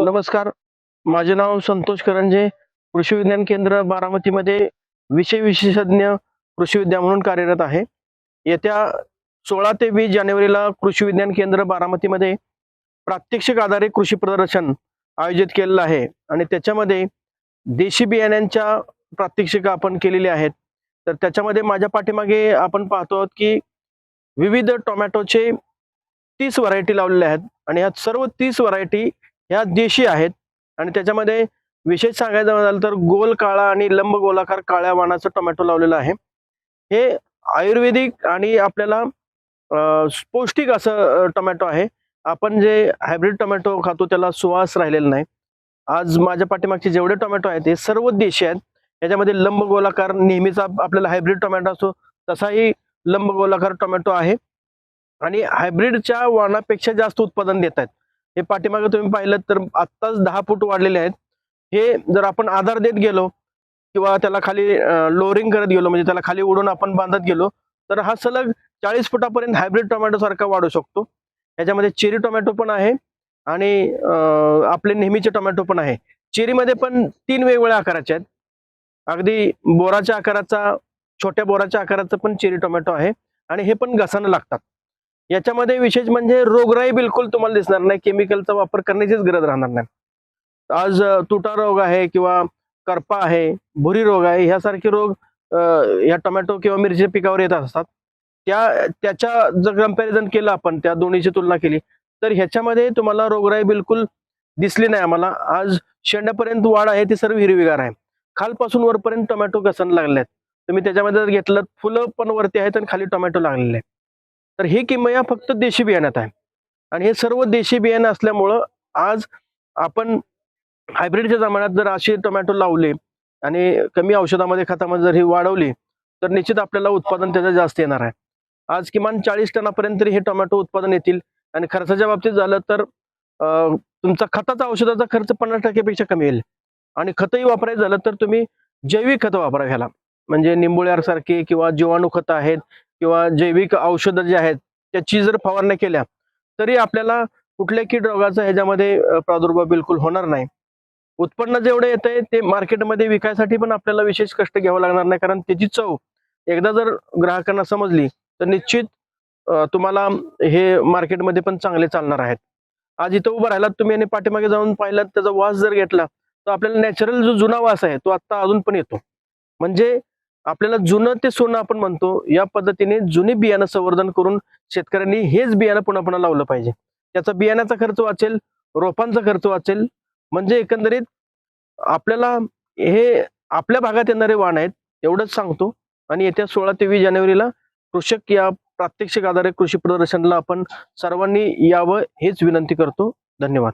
हो. नमस्कार. माझे नाव संतोष करंजे. कृषी विज्ञान केंद्र बारामतीमध्ये विषय विशेषज्ञ कृषी विद्या म्हणून कार्यरत आहे. येत्या सोळा ते वीस जानेवारीला कृषी विज्ञान केंद्र बारामतीमध्ये प्रात्यक्षिक आधारित कृषी प्रदर्शन आयोजित केलेलं आहे. आणि त्याच्यामध्ये देशी बियाण्यांच्या प्रात्यक्षिका आपण केलेली आहेत. तर त्याच्यामध्ये माझ्या पाठीमागे आपण पाहतो आहोत की विविध टोमॅटोचे तीस व्हरायटी लावलेल्या आहेत. आणि ह्या सर्व तीस व्हरायटी ह्या देशी आहेत. आणि त्याच्यामध्ये विशेष सांगायचं झालं तर गोल काळा आणि लंब गोलाकार काळ्या वाणाचं टोमॅटो लावलेलं आहे. हे आयुर्वेदिक आणि आपल्याला पौष्टिक असं टोमॅटो आहे. आपण जे हायब्रिड टोमॅटो खातो त्याला सुवास राहिलेला नाही. आज माझ्या पाठीमागचे जेवढे टोमॅटो आहेत ते सर्व देशी आहेत. याच्यामध्ये लंब गोलाकार नेहमीचा आपल्याला हायब्रिड टोमॅटो असतो तसाही लंब गोलाकार टोमॅटो आहे. आणि हायब्रिडच्या वाणापेक्षा जास्त उत्पादन देत आहेत. हे पाठीमागे तुम्ही पाहिलं तर आत्ताच दहा फूट वाढलेले आहेत. हे जर आपण आधार देत गेलो किंवा त्याला खाली लोअरिंग करत गेलो म्हणजे त्याला खाली उडून आपण बांधत गेलो तर हा सलग चाळीस फुटापर्यंत हायब्रिड टोमॅटो सारखा वाढू शकतो. याच्यामध्ये चेरी टोमॅटो पण आहे आणि आपले नेहमीचे टोमॅटो पण आहे. चेरीमध्ये पण तीन वेगवेगळ्या आकाराचे आहेत. अगदी बोराच्या आकाराचा छोट्या बोराच्या आकाराचं पण चेरी टोमॅटो आहे आणि हे पण घसानं लागतात. याच्यामध्ये विशेष म्हणजे रोगराई बिलकुल तुम्हाला दिसणार नाही. केमिकलचा वापर करण्याचीच गरज राहणार नाही. आज तुटा रोग आहे किंवा करपा आहे भुरी रोग आहे ह्यासारखे रोग या ह्या टोमॅटो किंवा मिरची पिकावर येत असतात. त्या त्याच्या जर कंपॅरिझन केलं आपण त्या दोन्हीची तुलना केली तर ह्याच्यामध्ये तुम्हाला रोगराई बिलकुल दिसली नाही आम्हाला. आज शेंड्यापर्यंत वाढ आहे ती सर्व हिरवीगार आहे. खालपासून वरपर्यंत टोमॅटो घसण लागले आहेत तुम्ही त्याच्यामध्ये जर घेतलं फुलं पण वरती आहेत आणि खाली टोमॅटो लागलेले आहेत. तर हे किमया फक्त देशी बियाण्यात आहे. आणि हे सर्व देशी बियाणं असल्यामुळं आज आपण हायब्रिडच्या जमान्यात जर असे टोमॅटो लावले आणि कमी औषधामध्ये खतामध्ये जर ही वाढवली तर निश्चित आपल्याला उत्पादन त्याचं जास्त येणार आहे. आज किमान चाळीस टनापर्यंत हे टोमॅटो उत्पादन येतील. आणि खर्चाच्या बाबतीत झालं तर तुमचा खताचा औषधाचा खर्च पन्नास टक्क्यापेक्षा कमी येईल. आणि खतही वापरायचं झालं तर तुम्ही जैविक खतं वापरा ह्याला म्हणजे निंबोळ्यासारखी किंवा जीवाणू खतं आहेत किंवा जैविक औषधं जी आहेत त्याची जर फवारण्या केल्या तरी आपल्याला कुठल्या कीड रोगाचा ह्याच्यामध्ये प्रादुर्भाव बिलकुल होणार नाही. उत्पन्न जेवढं आहे ते मार्केटमध्ये विकायसाठी पण आपल्याला विशेष कष्ट घ्यावं लागणार नाही कारण त्याची चव एकदा जर ग्राहकांना समजली तर निश्चित तुम्हाला हे मार्केटमध्ये पण चांगले चालणार आहेत. आज इथं उभं राहिलात तुम्ही आणि पाठीमागे जाऊन पाहिलात त्याचा वास जर घेतला तर आपल्याला नॅचरल जो जुना वास आहे तो आता अजून पण येतो. म्हणजे आपल्याला जुनं ते सोनं आपण म्हणतो या पद्धतीने जुने बियाणं संवर्धन करून शेतकऱ्यांनी हेच बियाणं पुन्हा पुन्हा लावलं पाहिजे. त्याचा बियाण्याचा खर्च वाचेल रोपांचा खर्च वाचेल म्हणजे एकंदरीत आपल्याला हे आपल्या भागात येणारे वाण आहेत एवढंच सांगतो. आणि येत्या सोळा ते वीस जानेवारीला कृषक या प्रात्यक्षिक आधारे कृषी प्रदर्शनला आपण सर्वांनी यावं हेच विनंती करतो. धन्यवाद.